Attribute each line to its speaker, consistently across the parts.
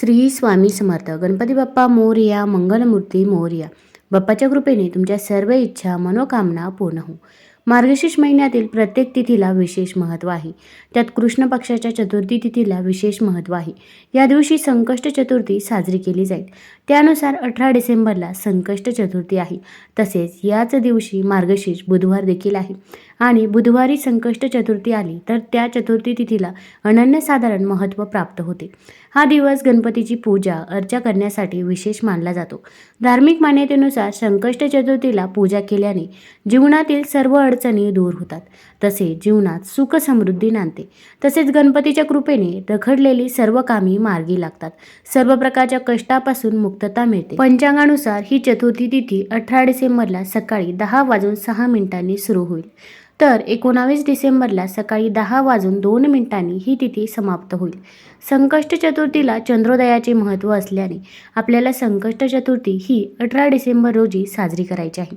Speaker 1: श्री स्वामी समर्थ. गणपती बाप्पा मोरया मंगलमूर्ती मोरया. बाप्पाच्या कृपेने तुमच्या सर्व इच्छा मनोकामना पूर्ण हो मार्गशीर्ष महिन्यातील प्रत्येक तिथीला विशेष महत्त्व आहे. त्यात कृष्ण पक्षाच्या चतुर्थी तिथीला विशेष महत्त्व आहे. या दिवशी संकष्ट चतुर्थी साजरी केली जाईल. त्यानुसार अठरा डिसेंबरला संकष्ट चतुर्थी आहे. तसेच याच दिवशी मार्गशीर्ष बुधवार देखील आहे. आणि बुधवारी संकष्ट चतुर्थी आली तर त्या चतुर्थी तिथीला अनन्यसाधारण महत्त्व प्राप्त होते. हा दिवस गणपतीची पूजा अर्चा करण्यासाठी विशेष मानला जातो. धार्मिक मान्यतेनुसार संकष्ट चतुर्थीला पूजा केल्याने जीवनातील सर्व अडचणी दूर होतात. तसे जीवनात सुख समृद्धी नांदते. तसेच गणपतीच्या कृपेने रखडलेली सर्व कामी मार्गी लागतात. सर्व प्रकारच्या कष्टापासून मुक्तता मिळते. पंचांगानुसार ही चतुर्थी तिथी अठरा डिसेंबरला सकाळी दहा वाजून सहा मिनिटांनी सुरू होईल. तर एकोणावीस डिसेंबरला सकाळी दहा वाजून दोन मिनिटांनी ही तिथी समाप्त होईल. संकष्ट चतुर्थीला चंद्रोदयाचे महत्त्व असल्याने आपल्याला संकष्ट चतुर्थी ही अठरा डिसेंबर रोजी साजरी करायची आहे.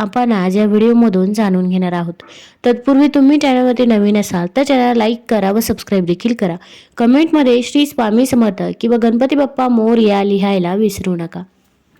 Speaker 1: आपण आज या व्हिडिओमधून जाणून घेणार आहोत. तत्पूर्वी तुम्ही चॅनलवरती नवीन असाल तर चॅनल लाईक करा व सबस्क्राईब देखील करा. कमेंटमध्ये श्री स्वामी समर्थ किंवा गणपती बाप्पा मोर या लिहायला विसरू नका.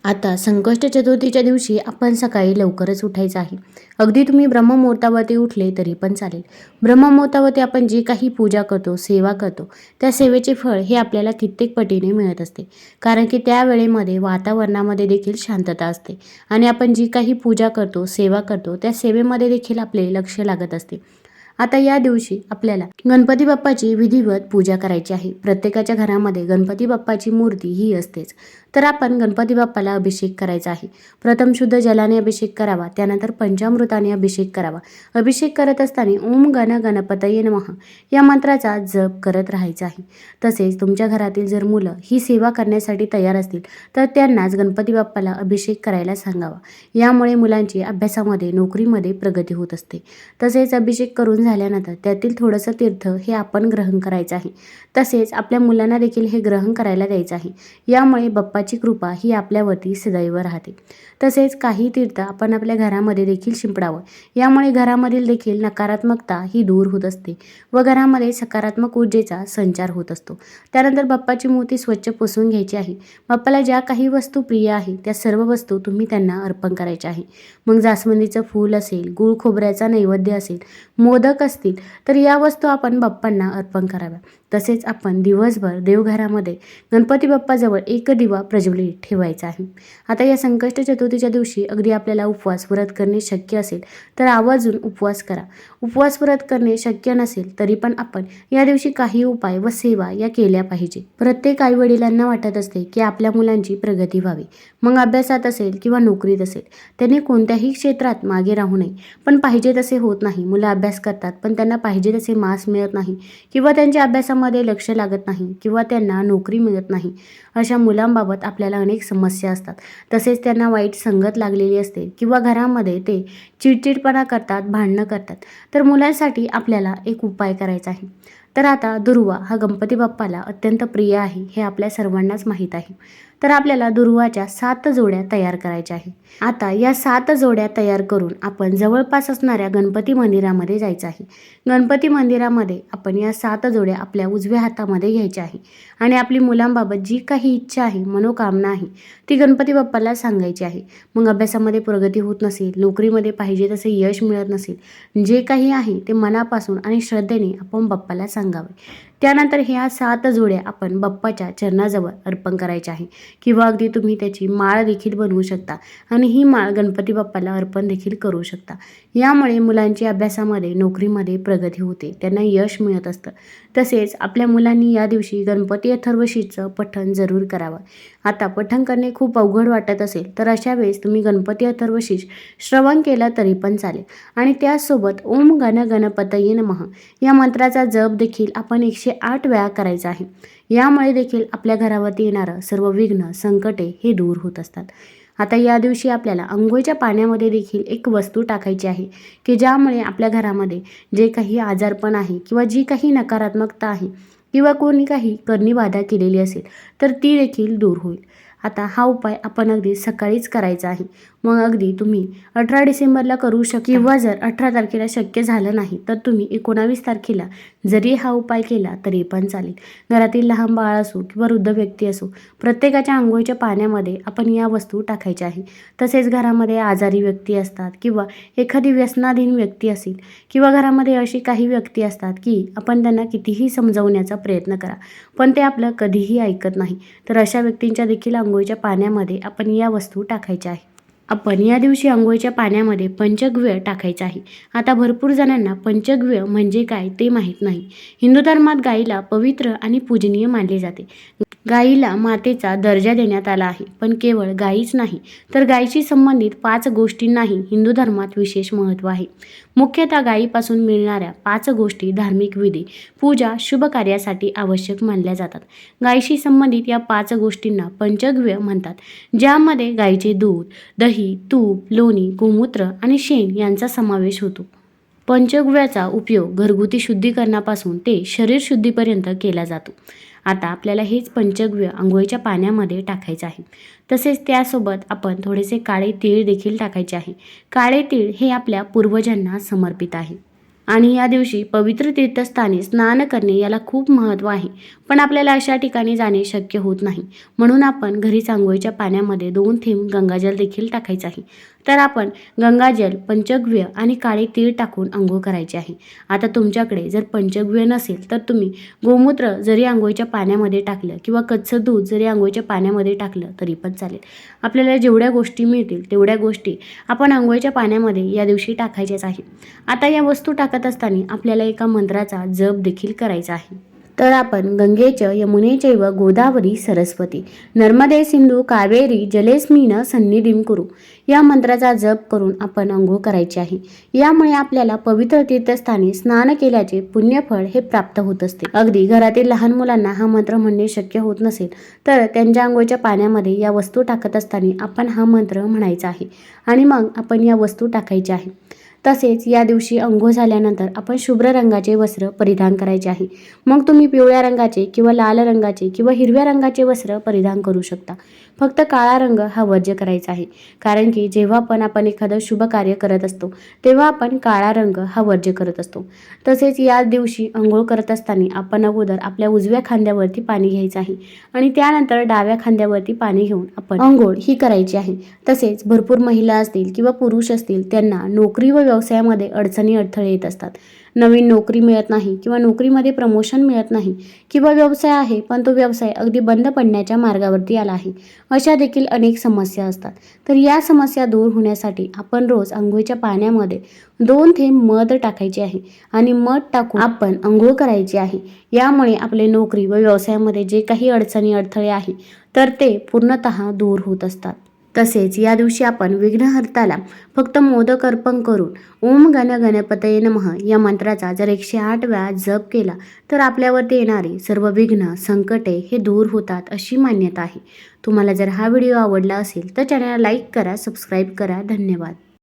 Speaker 1: आता संकष्ट चतुर्थीच्या दिवशी आपण सकाळी लवकरच उठायचं आहे. अगदी तुम्ही ब्रह्ममुहूर्तावरती उठले तरी पण चालेल. ब्रह्ममुहूर्तावरती आपण जी काही पूजा करतो सेवा करतो त्या सेवेचे फळ हे आपल्याला कित्येक पटीने मिळत असते. कारण की त्या वेळेमध्ये वातावरणामध्ये देखील शांतता असते. आणि आपण जी काही पूजा करतो सेवा करतो त्या सेवेमध्ये देखील आपले लक्ष लागत असते. आता या दिवशी आपल्याला गणपती बाप्पाची विधिवत पूजा करायची आहे. प्रत्येकाच्या घरामध्ये गणपती बाप्पाची मूर्ती ही असतेच. तर आपण गणपती बाप्पाला अभिषेक करायचा आहे. प्रथम शुद्ध जलाने अभिषेक करावा त्यानंतर पंचामृताने अभिषेक करावा. अभिषेक करत असताना ओम गण गणपतये नमः या मंत्राचा जप करत राहायचा आहे. तसेच तुमच्या घरातील जर मुलं ही सेवा करण्यासाठी तयार असतील तर त्यांनाच गणपती बाप्पाला अभिषेक करायला सांगावा. यामुळे मुलांची अभ्यासामध्ये नोकरीमध्ये प्रगती होत असते. तसेच अभिषेक करून झाल्यानंतर त्यातील थोडंसं तीर्थ हे आपण ग्रहण करायचं आहे. तसेच आपल्या मुलांना देखील हे ग्रहण करायला द्यायचं आहे. यामुळे बाप्पा बाप्पाची कृपा ही आपल्यावरती सदैव राहते. तसेच काही तीर्थ आपण आपल्या घरामध्ये देखील शिंपडावं. यामुळे घरामधील देखील नकारात्मकता ही दूर होत असते व घरामध्ये सकारात्मक ऊर्जेचा संचार होत असतो. त्यानंतर बाप्पाची मूर्ती स्वच्छ पुसून घ्यायची आहे. बाप्पाला ज्या काही वस्तू प्रिय आहे त्या सर्व वस्तू तुम्ही त्यांना अर्पण करायच्या आहे. मग जास्वंदीचं फूल असेल गुळ खोबऱ्याचा नैवेद्य असेल मोदक असतील तर या वस्तू आपण बाप्पांना अर्पण कराव्या तसेच आपण दिवसभर देवघरामध्ये गणपती बाप्पाजवळ एक दिवा प्रज्वलित ठेवायचा आहे. आता या संकष्ट चतुर्थीच्या दिवशी अगदी आपल्याला उपवास व्रत करणे शक्य असेल तर आवर्जून उपवास करा. उपवास व्रत करणे शक्य नसेल तरी पण आपण या दिवशी काही उपाय व सेवा या केल्या पाहिजे. प्रत्येक आईवडिलांना वाटत असते की आपल्या मुलांची प्रगती व्हावी. मग अभ्यासात असेल किंवा नोकरीत असेल त्यांनी कोणत्याही क्षेत्रात मागे राहू नये. पण पाहिजे तसे होत नाही. मुलं अभ्यास करतात पण त्यांना पाहिजे तसे मार्क्स मिळत नाही किंवा त्यांच्या अभ्यासामध्ये लक्ष लागत नाही किंवा त्यांना नोकरी मिळत नाही अशा मुलांबाबत आपल्याला अनेक समस्या असतात. तसेच त्यांना वाईट संगत लागलेली असते किंवा घरामध्ये ते चिडचिडपणा करतात भांडणं करतात. तर मुलांसाठी आपल्याला एक उपाय करायचा आहे. तर आता दुर्वा हा गणपती बाप्पाला अत्यंत प्रिय आहे हे आपल्या सर्वांनाच माहीत आहे. तर आपल्याला दुर्वाच्या सात जोड्या तयार करायच्या आहे. आता या सात जोड्या तयार करून आपण जवळपास असणाऱ्या गणपती मंदिरामध्ये जायचं आहे. गणपती मंदिरामध्ये आपण या सात जोड्या आपल्या उजव्या हातामध्ये घ्यायच्या आहे. आणि आपली मुलांबाबत जी काही इच्छा आहे मनोकामना आहे ती गणपती बाप्पाला सांगायची आहे. मग अभ्यासामध्ये प्रगती होत नसेल नोकरीमध्ये पाहिजे तसे यश मिळत नसेल जे काही आहे ते मनापासून आणि श्रद्धेने आपण बाप्पाला सांगावे त्यानंतर ह्या सात जोड्या आपण बाप्पाच्या चरणाजवळ अर्पण करायच्या आहे. किंवा अगदी तुम्ही त्याची माळ देखील बनवू शकता आणि ही माळ गणपती बाप्पाला अर्पण देखील करू शकता. यामुळे मुलांची अभ्यासामध्ये नोकरीमध्ये प्रगती होते. त्यांना यश मिळत असतं. तसेच आपल्या मुलांनी या दिवशी गणपती अथर्वशीचं पठण जरूर करावं. आता पठण करणे खूप अवघड वाटत असेल तर अशा वेळेस तुम्ही गणपती अथर्वशीष श्रवण केलं तरी पण चालेल. आणि त्याचसोबत ओम गण गणपतये नमः या मंत्राचा जप देखील आपण एकशे एकशे आठ वेळा करायचा आहे. यामुळे देखील आपल्या घरावरती येणारं सर्व विघ्न संकटे हे दूर होत असतात. आता या दिवशी आपल्याला अंघोळीच्या पाण्यामध्ये देखील एक वस्तू टाकायची आहे की ज्यामुळे आपल्या घरामध्ये जे काही आजारपण आहे किंवा जी काही नकारात्मकता आहे किंवा कोणी काही करणी बाधा केलेली असेल तर ती देखील दूर होईल. आता हा उपाय आपण अगदी सकाळीच करायचा आहे. मग अगदी तुम्ही अठरा डिसेंबरला करू शक किंवा जर अठरा तारखेला शक्य झालं नाही तर तुम्ही एकोणावीस तारखेला जरी हा उपाय केला तरी पण चालेल. घरातील लहान बाळ असो किंवा वृद्ध व्यक्ती असो प्रत्येकाच्या आंघोळीच्या पाण्यामध्ये आपण या वस्तू टाकायच्या आहे. तसेच घरामध्ये आजारी व्यक्ती असतात किंवा एखादी व्यसनाधीन व्यक्ती असेल किंवा घरामध्ये अशी काही व्यक्ती असतात की आपण त्यांना कितीही समजवण्याचा प्रयत्न करा पण ते आपलं कधीही ऐकत नाही. तर अशा व्यक्तींच्या देखील आंघोळीच्या पाण्यामध्ये आपण या वस्तू टाकायच्या आहे. आपण या दिवशी आंघोळीच्या पाण्यामध्ये पंचगव्य टाकायचं आहे. आता भरपूर जणांना पंचगव्य म्हणजे काय ते माहीत नाही. हिंदू धर्मात गाईला पवित्र आणि पूजनीय मानले जाते. गाईला मातेचा दर्जा देण्यात आला आहे. पण केवळ गाईच नाही तर गायीशी संबंधित पाच गोष्टींनाही हिंदू धर्मात विशेष महत्त्व आहे. मुख्यतः गायीपासून मिळणाऱ्या पाच गोष्टी धार्मिक विधी पूजा शुभ कार्यासाठी आवश्यक मानल्या जातात. गायीशी संबंधित या पाच गोष्टींना पंचगव्य म्हणतात ज्यामध्ये गायीचे दूध दही तूप लोणी गोमूत्र आणि शेण यांचा समावेश होतो. पंचगव्याचा उपयोग घरगुती शुद्धीकरणापासून ते शरीर शुद्धीपर्यंत केला जातो. आता आपल्याला हेच पंचगव्य आंघोळीच्या पाण्यामध्ये टाकायचं आहे. तसेच त्यासोबत आपण थोडेसे काळे तीळ देखील टाकायचे आहे. काळे तीळ हे आपल्या पूर्वजांना समर्पित आहे. आणि या दिवशी पवित्र तीर्थस्थानी स्नान करणे याला खूप महत्त्व आहे. पण आपल्याला अशा ठिकाणी जाणे शक्य होत नाही. म्हणून आपण घरीच आंघोळीच्या पाण्यामध्ये दोन थेंब गंगाजल देखील टाकायचं आहे. तर आपण गंगाजल पंचगव्य आणि काळे तीळ टाकून आंघोळ करायची आहे. आता तुमच्याकडे जर पंचगव्य नसेल तर तुम्ही गोमूत्र जरी आंघोळीच्या पाण्यामध्ये टाकलं किंवा कच्चं दूध जरी आंघोळीच्या पाण्यामध्ये टाकलं तरी पण चालेल. आपल्याला जेवढ्या गोष्टी मिळतील तेवढ्या गोष्टी आपण आंघोळीच्या पाण्यामध्ये या दिवशी टाकायच्याच आहे. आता या वस्तू टाकत असताना आपल्याला एका मंत्राचा जप देखील करायचा आहे. तर आपण गंगेच व गोदावरी सरस्वती. नर्मदे सिंधू कावेरी जलेस्मीन सन्निधीम करू या मंत्राचा जप करून आपण अंघोळ करायची आहे. यामुळे आपल्याला पवित्र तीर्थस्थानी स्नान केल्याचे पुण्यफळ हे प्राप्त होत असते. अगदी घरातील लहान मुलांना हा मंत्र म्हणणे शक्य होत नसेल तर त्यांच्या अंघोळच्या पाण्यामध्ये या वस्तू टाकत असताना आपण हा मंत्र म्हणायचा आहे. आणि मग आपण या वस्तू टाकायच्या आहे. तसेच या दिवशी अंघोळ झाल्यानंतर आपण शुभ्र रंगाचे वस्त्र परिधान करायचे आहे. मग तुम्ही पिवळ्या रंगाचे किंवा लाल रंगाचे किंवा हिरव्या रंगाचे वस्त्र परिधान करू शकता. फक्त काळा रंग हा वर्ज्य करायचा आहे. कारण की जेव्हा पण आपण एखादं शुभ कार्य करत असतो तेव्हा आपण काळा रंग हा वर्ज्य करत असतो. तसेच या दिवशी अंघोळ करत असताना आपण अगोदर आपल्या उजव्या खांद्यावरती पाणी घ्यायचं आहे आणि त्यानंतर डाव्या खांद्यावरती पाणी घेऊन आपण अंघोळ ही करायची आहे. तसेच भरपूर महिला असतील किंवा पुरुष असतील त्यांना नोकरी व व्यवसायामध्ये अडचणी अडथळे येत असतात. नवीन नोकरी मिळत नाही किंवा नोकरीमध्ये प्रमोशन मिळत नाही किंवा व्यवसाय आहे पण तो व्यवसाय अगदी बंद पडण्याच्या मार्गावरती आला आहे अशा देखील अनेक समस्या असतात. तर या समस्या दूर होण्यासाठी आपण रोज आंघोळीच्या पाण्यामध्ये दोन थेंब मध टाकायचे आहे आणि मध टाकून आपण आंघोळ करायची आहे. यामुळे आपले नोकरी व व्यवसायामध्ये जे काही अडचणी अडथळे आहे तर ते पूर्णतः दूर होत असतात. तसेच या दिवशी आपण विघ्नहर्ताला फक्त मोदक अर्पण करून ओम गण गणपतये नमः या मंत्राचा जर एकशे आठ वेळा जप केला तर आपल्यावरती येणारे सर्व विघ्न संकटे हे दूर होतात अशी मान्यता आहे. तुम्हाला जर हा व्हिडिओ आवडला असेल तर चॅनलला लाईक करा सबस्क्राईब करा. धन्यवाद.